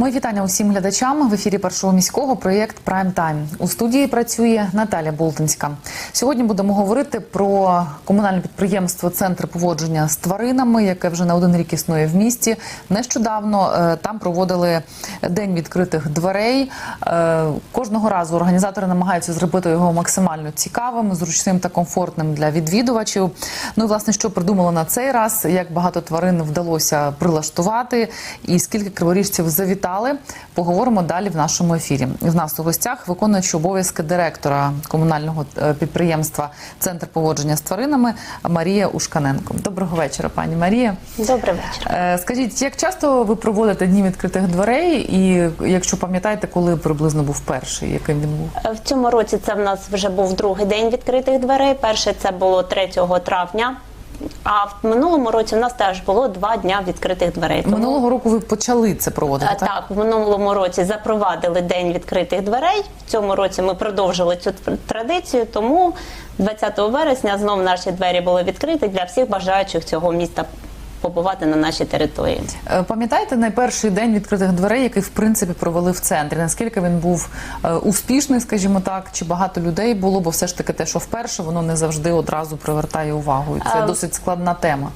Мої вітання усім глядачам в ефірі першого міського проєкт Прайм Тайм. У студії працює Наталя Болтинська. Сьогодні будемо говорити про комунальне підприємство Центр поводження з тваринами, яке вже не один рік існує в місті. Нещодавно е, там проводили день відкритих дверей. Е, Кожного разу організатори намагаються зробити його максимально цікавим, зручним та комфортним для відвідувачів. Ну і власне, що придумали на цей раз, як багато тварин вдалося прилаштувати, і скільки криворіжців завітали, поговоримо далі в нашому ефірі. В нас у гостях виконуючи обов'язки директора комунального е, підприємства Центр поводження з тваринами Марія Ушканенко. Доброго вечора, пані Марія. Добрий вечір. Е, Скажіть, як часто ви проводите дні відкритих дверей, і якщо пам'ятаєте, коли приблизно був перший, яким він був? В цьому році це в нас вже був другий день відкритих дверей. Перший це було 3 травня. А в минулому році у нас теж було два дня відкритих дверей. Тому, Минулого року ви почали це проводити, е, так? так, в минулому році запровадили день відкритих дверей. В цьому році ми продовжили цю тр- традицію. Тому 20 вересня знов наші двері були відкриті для всіх бажаючих цього міста побувати на нашій території. Е, Пам'ятаєте найперший день відкритих дверей, який в принципі провели в центрі? Наскільки він був е, успішний, скажімо так, чи багато людей було? Бо все ж таки те, що вперше, воно не завжди одразу привертає увагу. І це А, досить складна тема.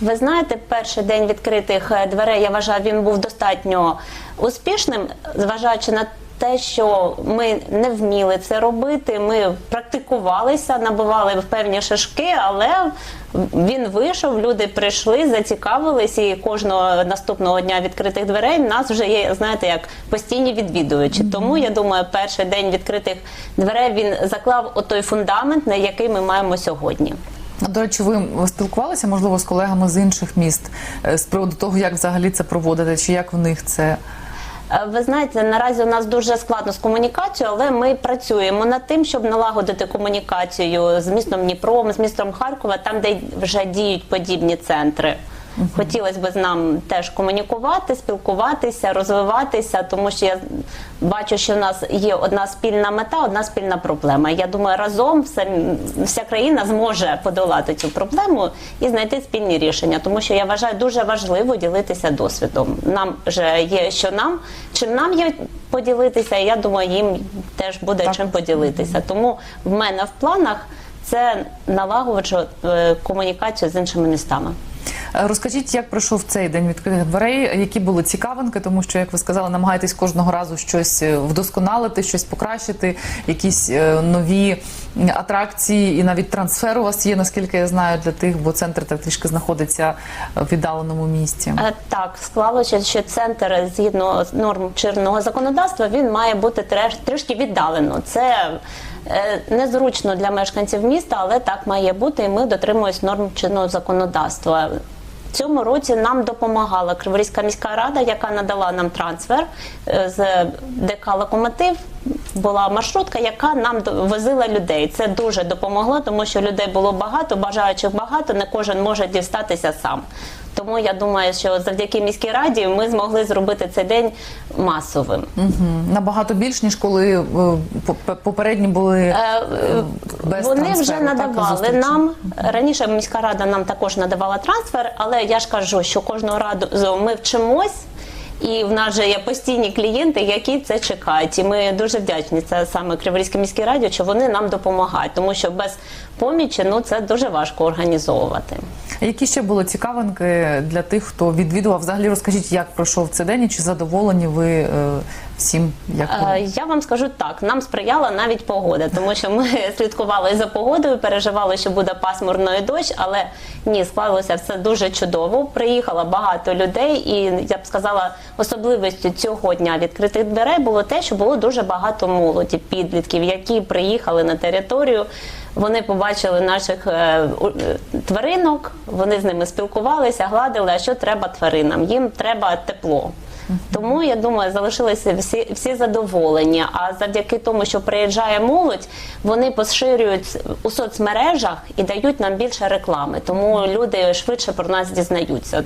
Ви знаєте, перший день відкритих е, дверей, я вважаю, він був достатньо успішним, зважаючи на те, що ми не вміли це робити. Ми практикувалися, набивали в певні шишки, але він вийшов, люди прийшли, зацікавились, і кожного наступного дня відкритих дверей в нас вже є, знаєте, як постійні відвідувачі. Тому я думаю, перший день відкритих дверей він заклав отой фундамент, на який ми маємо сьогодні. До речі, ви спілкувалися можливо з колегами з інших міст е, з приводу того, як взагалі це проводити, чи як в них це Ви знаєте, наразі у нас дуже складно з комунікацією, але ми працюємо над тим, щоб налагодити комунікацію з містом Дніпром, з містом Харкова, там, де вже діють подібні центри. Хотілося б з нам теж комунікувати, спілкуватися, розвиватися, тому що я бачу, що в нас є одна спільна мета, одна спільна проблема. Я думаю, разом вся, вся країна зможе подолати цю проблему і знайти спільні рішення, тому що я вважаю дуже важливо ділитися досвідом. Нам вже є що нам, чим нам є поділитися, і я думаю, їм теж буде Так. чим поділитися. Тому в мене в планах це налагоджувати е, комунікацію з іншими містами. Е, Розкажіть, як пройшов цей день відкритих дверей, які були цікавинки, тому що, як ви сказали, намагаєтесь кожного разу щось е, вдосконалити, щось покращити, якісь е, нові атракції і навіть трансфер у вас є, наскільки я знаю, для тих, бо центр так трішки знаходиться в віддаленому місці. Е, Так, склалося, що центр згідно норм чинного законодавства він має бути трішки віддалено. Це незручно для мешканців міста, але так має бути, і ми дотримуємось норм чинного законодавства. Цьому році нам допомагала Криворізька міська рада, яка надала нам трансфер е, з ДК Локомотив. Була маршрутка, яка нам возила людей. Це дуже допомогло, тому що людей було багато, бажаючих багато, не кожен може дістатися сам. Тому я думаю, що завдяки міській раді ми змогли зробити цей день масовим. Мгм. Набагато більш ніж коли е, попередні були Е, е, без Вони вже надавали зустрічі? нам раніше. Міська рада нам також надавала трансфер, але я ж кажу, що кожного разу ми вчимось. І в нас же є постійні клієнти, які це чекають. І ми дуже вдячні це саме Криворізькій міській раді, що вони нам допомагають, тому що без помічі ну це дуже важко організовувати. Які ще були цікавинки для тих, хто відвідував? Взагалі розкажіть, як пройшов цей день і чи задоволені ви е, всім? Як було? Е, Я вам скажу так, нам сприяла навіть погода, тому що ми слідкували за погодою, переживали, що буде пасмурно і дощ, але ні, склалося все дуже чудово. Приїхало багато людей, і я б сказала, особливістю цього дня відкритих дверей було те, що було дуже багато молоді, підлітків, які приїхали на територію. Вони побачили наших е, е, тваринок, вони з ними спілкувалися, гладили. А що треба тваринам? Їм треба тепло. Тому я думаю, залишилися всі, всі задоволені. А завдяки тому, що приїжджає молодь, вони поширюють у соцмережах і дають нам більше реклами. Тому люди швидше про нас дізнаються.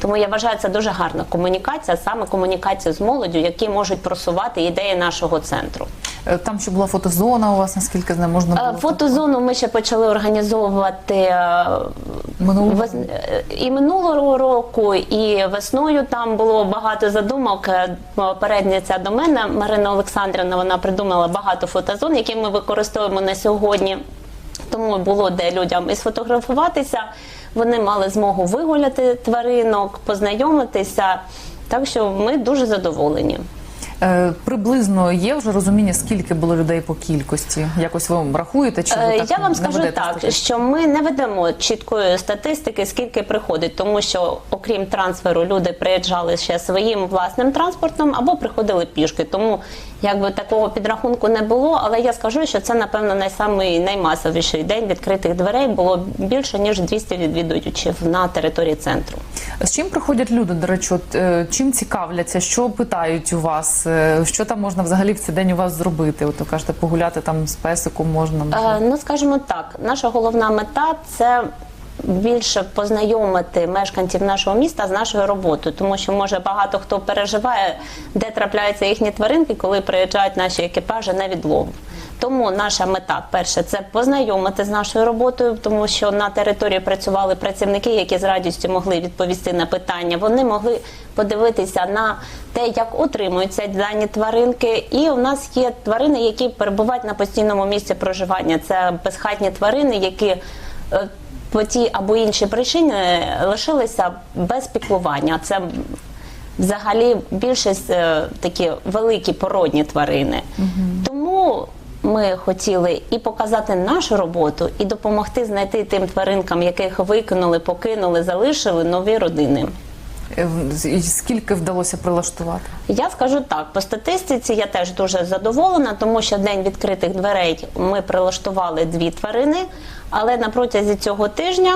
Тому я вважаю, це дуже гарна комунікація, саме комунікація з молоддю, які можуть просувати ідеї нашого центру. Е, Там ще була фотозона у вас, наскільки знаю, можна Е, було Фотозону ми ще почали організовувати е, Минулого вес- і минулого року, і весною там було багато задумок. Попередниця до мене Марина Олександрівна вона придумала багато фотозон, які ми використовуємо на сьогодні. Тому було де людям і сфотографуватися. Вони мали змогу вигуляти тваринок, познайомитися. Так що ми дуже задоволені. Е, Приблизно є вже розуміння, скільки було людей по кількості. Якось ви рахуєте? Чи ви Е, так Я вам скажу так, статистику? що ми не ведемо чіткої статистики, скільки приходить, тому що окрім трансферу, люди приїжджали ще своїм власним транспортом або приходили пішки. Тому якби такого підрахунку не було. Але я скажу, що це напевно найсамий наймасовіший день відкритих дверей. Було більше ніж 200 відвідувачів на території центру. З чим приходять люди, до речі, от, е, чим цікавляться, що питають у вас, е, що там можна взагалі в цей день у вас зробити? От ви кажете, погуляти там з песиком можна. можна. Е, Ну, скажімо так, наша головна мета це більше познайомити мешканців нашого міста з нашою роботою, тому що може багато хто переживає, де трапляються їхні тваринки, коли приїжджають наші екіпажі на відлов. Тому наша мета перше це познайомити з нашою роботою, тому що на території працювали працівники, які з радістю могли відповісти на питання. Вони могли подивитися на те, як утримуються дані тваринки. І у нас є тварини, які перебувають на постійному місці проживання. Це безхатні тварини, які е, по тій або іншій причині лишилися без піклування. Це взагалі більшість е, такі великі породні тварини. Тому ми хотіли і показати нашу роботу, і допомогти знайти тим тваринкам, яких викинули, покинули, залишили нові родини. Е, Скільки вдалося прилаштувати? Я скажу так, по статистиці я теж дуже задоволена, тому що день відкритих дверей ми прилаштували дві тварини, але на протязі цього тижня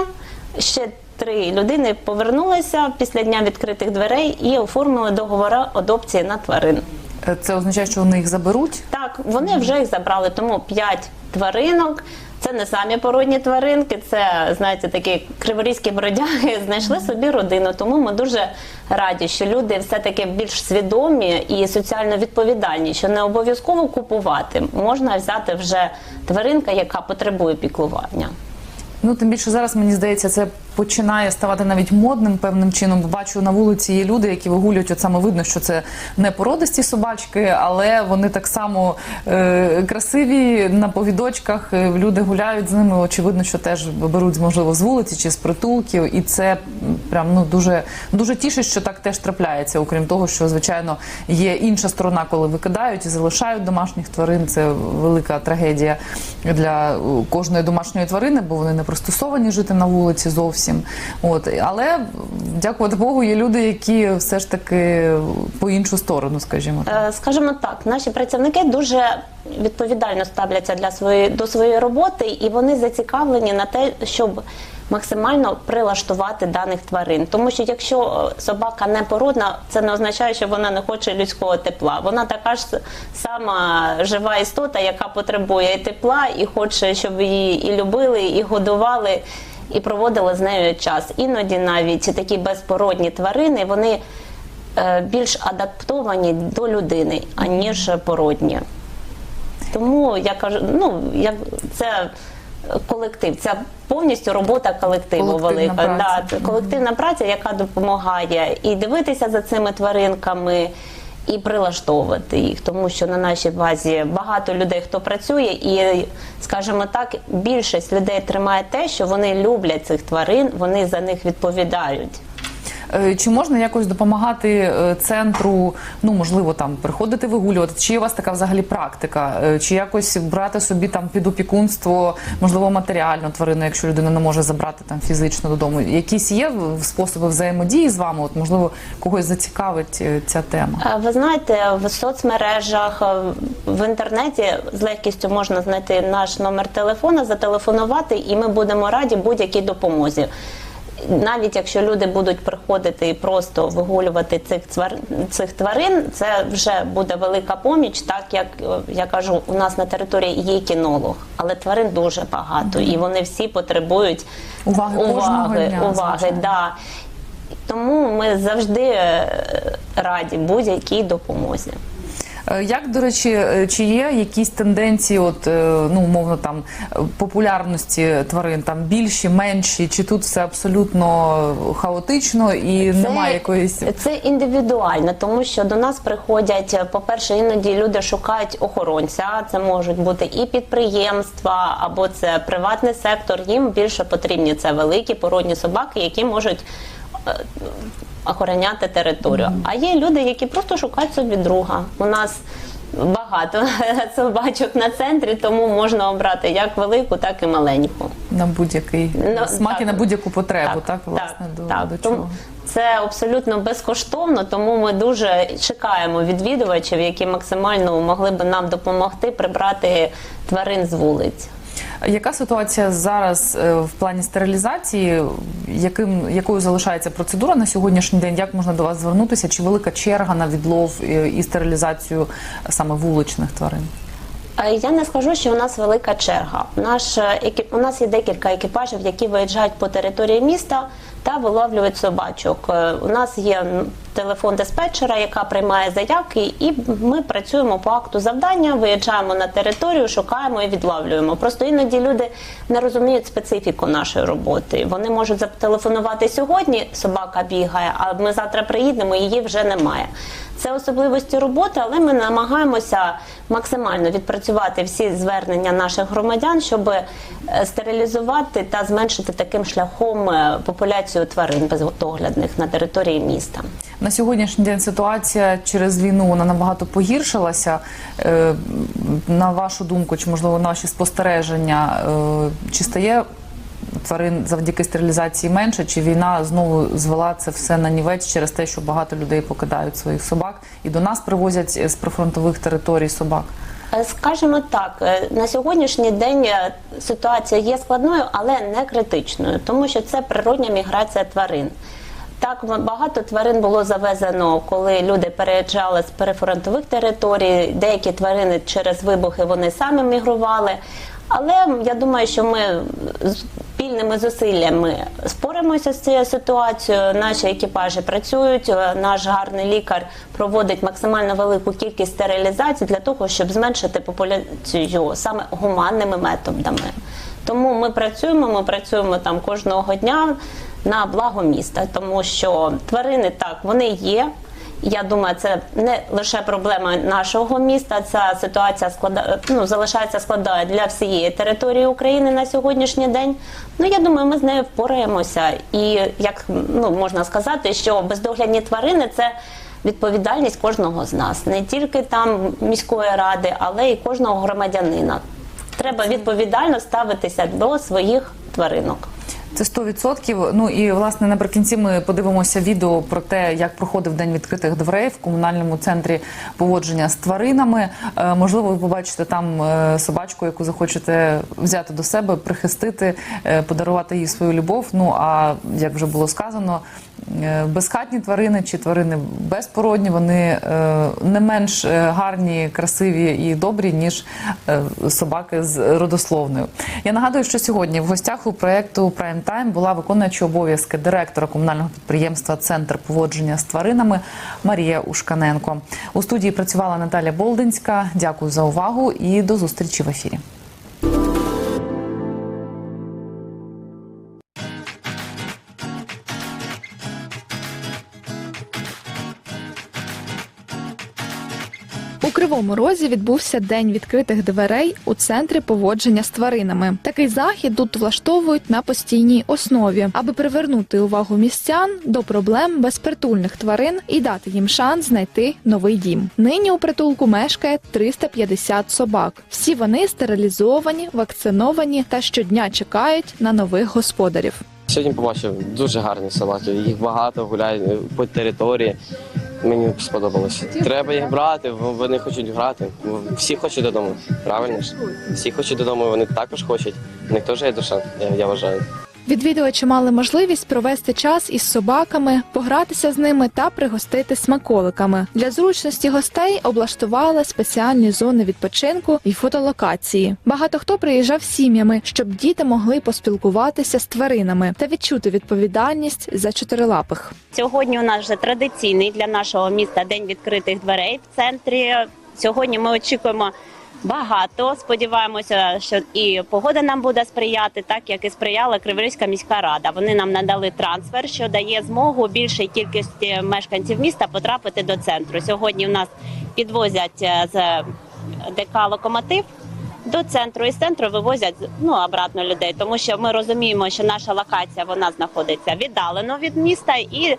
ще три людини повернулися після дня відкритих дверей і оформили договори адопції на тварин. Е, Це означає, що вони їх заберуть? Так, вони вже їх забрали, тому п'ять тваринок. Це не самі породні тваринки, це знаєте, такі криворізькі бродяги знайшли собі родину. Тому ми дуже раді, що люди все-таки більш свідомі і соціально відповідальні, що не обов'язково купувати. Можна взяти вже тваринка, яка потребує піклування. Ну тим більше зараз мені здається, це починає ставати навіть модним певним чином. Бачу на вулиці є люди, які вигулюють. От саме видно, що це не породисті собачки, але вони так само е, красиві на повідочках. е, Люди гуляють з ними. Очевидно, що теж беруть можливо з вулиці чи з притулків, і це прям ну дуже дуже тішить, що так теж трапляється. Окрім того, що звичайно є інша сторона, коли викидають і залишають домашніх тварин. Це велика трагедія для е, кожної домашньої тварини, бо вони не пристосовані жити на вулиці зовсім. От але дякувати Богу, є люди, які все ж таки по іншу сторону, скажімо так. Е, Скажімо так, наші працівники дуже відповідально ставляться для своєї до своєї роботи, і вони зацікавлені на те, щоб максимально прилаштувати даних тварин. Тому що якщо е, собака не породна, це не означає, що вона не хоче людського тепла. Вона така ж сама жива істота, яка потребує і тепла, і хоче, щоб її і любили, і годували. І проводили з нею час. Іноді навіть такі безпородні тварини вони е, більш адаптовані до людини, аніж породні. Тому я кажу, ну як це колектив, це повністю робота колективу Колективна велика. праця. Да, колективна праця, яка допомагає і дивитися за цими тваринками. І прилаштовувати їх, тому що на нашій базі багато людей, хто працює, і скажімо так, більшість людей тримає те, що вони люблять цих тварин, вони за них відповідають. Е, Чи можна якось допомагати е, центру? Ну можливо, там приходити вигулювати? Чи є у вас така взагалі практика? Е, Чи якось брати собі там під опікунство, можливо, матеріальну тварину, якщо людина не може забрати там фізично додому? Якісь є способи взаємодії з вами? От можливо, когось зацікавить ця тема? Ви знаєте, в соцмережах, в інтернеті з легкістю можна знайти наш номер телефона, зателефонувати, і ми будемо раді будь-якій допомозі. Навіть якщо люди будуть приходити і просто вигулювати цих цвар- цих тварин, це вже буде велика поміч, так як е, я кажу, у нас на території є кінолог, але тварин дуже багато, і вони всі потребують Уваги кожного дня, уваги, да. Тому ми завжди е, раді будь-якій допомозі. Е, Як, до речі, е, чи є якісь тенденції, от, е, ну, умовно, там, популярності тварин, там більші, менші, чи тут все абсолютно хаотично і немає якоїсь... Це індивідуально, тому що до нас приходять, по-перше, іноді люди шукають охоронця. Це можуть бути і підприємства, або це приватний сектор. Їм більше потрібні це великі породні собаки, які можуть охороняти територію. А є люди, які просто шукають собі друга. У нас багато собачок на центрі, тому можна обрати як велику, так і маленьку. на будь-який Ну, смак і на будь-яку потребу, так, власне, до, так. до чого. Це абсолютно безкоштовно, тому ми дуже чекаємо відвідувачів, які максимально могли би нам допомогти прибрати тварин з вулиць. Яка ситуація зараз е, в плані стерилізації? Яким якою залишається процедура на сьогоднішній день? Як можна до вас звернутися? Чи велика черга на відлов е, і стерилізацію саме вуличних тварин? Е, Я не скажу, що у нас велика черга. Наш екіп... у нас є декілька екіпажів, які виїжджають по території міста та виловлюють собачок. У нас є телефон диспетчера, яка приймає заявки, і ми працюємо по акту завдання, виїжджаємо на територію, шукаємо і відловлюємо. Просто іноді люди не розуміють специфіку нашої роботи. Вони можуть зателефонувати сьогодні, собака бігає, а ми завтра приїдемо, її вже немає. Це особливості роботи, але ми намагаємося максимально відпрацювати всі звернення наших громадян, щоб е, стерилізувати та зменшити таким шляхом е, популяцію тварин бездоглядних на території міста. На сьогоднішній день ситуація через війну вона набагато погіршилася. Е, На вашу думку, чи можливо на ваші спостереження, е, чи стає тварин завдяки стерилізації менше, чи війна знову звела це все на нівець через те, що багато людей покидають своїх собак і до нас привозять з прифронтових територій собак? Е, Скажімо так, на сьогоднішній день ситуація є складною, але не критичною, тому що це природня міграція тварин. Так багато тварин було завезено, коли люди переїжджали з перефронтових територій. Деякі тварини через вибухи вони самі мігрували. Але я думаю, що ми спільними зусиллями споримося з цією ситуацією. Наші екіпажі працюють. е, Наш гарний лікар проводить максимально велику кількість стерилізацій для того, щоб зменшити популяцію саме гуманними методами. Тому ми працюємо. Ми працюємо там кожного дня на благо міста, тому що тварини так вони є. Я думаю, це не лише проблема нашого міста. Ця ситуація склада... ну, залишається складною для всієї території України на сьогоднішній день. Ну я думаю, ми з нею впораємося. І як ну можна сказати, що бездоглядні тварини це відповідальність кожного з нас, не тільки там міської ради, але й кожного громадянина. Треба відповідально ставитися до своїх тваринок. Це 100%. Ну і власне наприкінці ми подивимося відео про те, як проходив день відкритих дверей в комунальному центрі поводження з тваринами. Е, можливо, ви побачите там е, собачку, яку захочете взяти до себе, прихистити, е, подарувати їй свою любов. Ну а як вже було сказано. Е, Безхатні тварини чи тварини безпородні, вони е, не менш е, гарні, красиві і добрі, ніж собаки з родословною. Я нагадую, що сьогодні в гостях у проєкту Prime Time була виконуюча обов'язки директора комунального підприємства Центр поводження з тваринами Марія Ушканенко. У студії працювала Наталя Болдинська. Дякую за увагу і до зустрічі в ефірі. Кривому Розі відбувся день відкритих дверей у центрі поводження з тваринами. Такий захід тут влаштовують на постійній основі, аби привернути увагу містян до проблем безпритульних тварин і дати їм шанс знайти новий дім. Нині у притулку мешкає 350 собак. Всі вони стерилізовані, вакциновані та щодня чекають на нових господарів. Сьогодні побачив дуже гарні собаки. Їх багато гуляють по території. Мені сподобалося. Треба їх брати, вони хочуть грати. Всі хочуть додому. Правильно ж? Всі хочуть додому, вони також хочуть. У них теж є душа, я вважаю. Відвідувачі мали можливість провести час із собаками, погратися з ними та пригостити смаколиками. Для зручності гостей облаштували спеціальні зони відпочинку і фотолокації. Багато хто приїжджав сім'ями, щоб діти могли поспілкуватися з тваринами та відчути відповідальність за чотирилапих. Сьогодні у нас вже традиційний для нашого міста день відкритих дверей в центрі Сьогодні ми очікуємо багато. Сподіваємося, що і погода нам буде сприяти, так як і сприяла Криворізька міська рада. Вони нам надали трансфер, що дає змогу більшій кількості мешканців міста потрапити до центру. Сьогодні в нас підвозять е, з ДК локомотив. До центру і з центру вивозять ну обратно людей, тому що ми розуміємо, що наша локація вона знаходиться віддалено від міста, і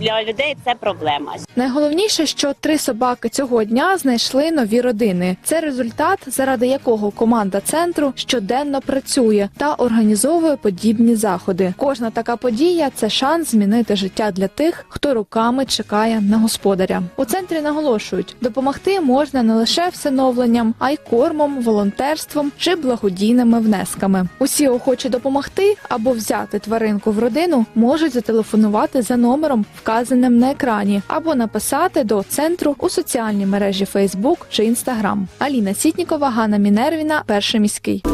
для людей це проблема. Найголовніше, що три собаки цього дня знайшли нові родини. Це результат, заради якого команда центру щоденно працює та організовує подібні заходи. Кожна така подія це шанс змінити життя для тих, хто руками чекає на господаря. У центрі наголошують, допомогти можна не лише всиновленням, а й кормом, волонтерством чи благодійними внесками. Усі охочі допомогти або взяти тваринку в родину можуть зателефонувати за номером, вказаним на екрані, або написати до центру у соціальній мережі Facebook чи Instagram. Аліна Сітнікова, Ганна Мінервіна, перший міський.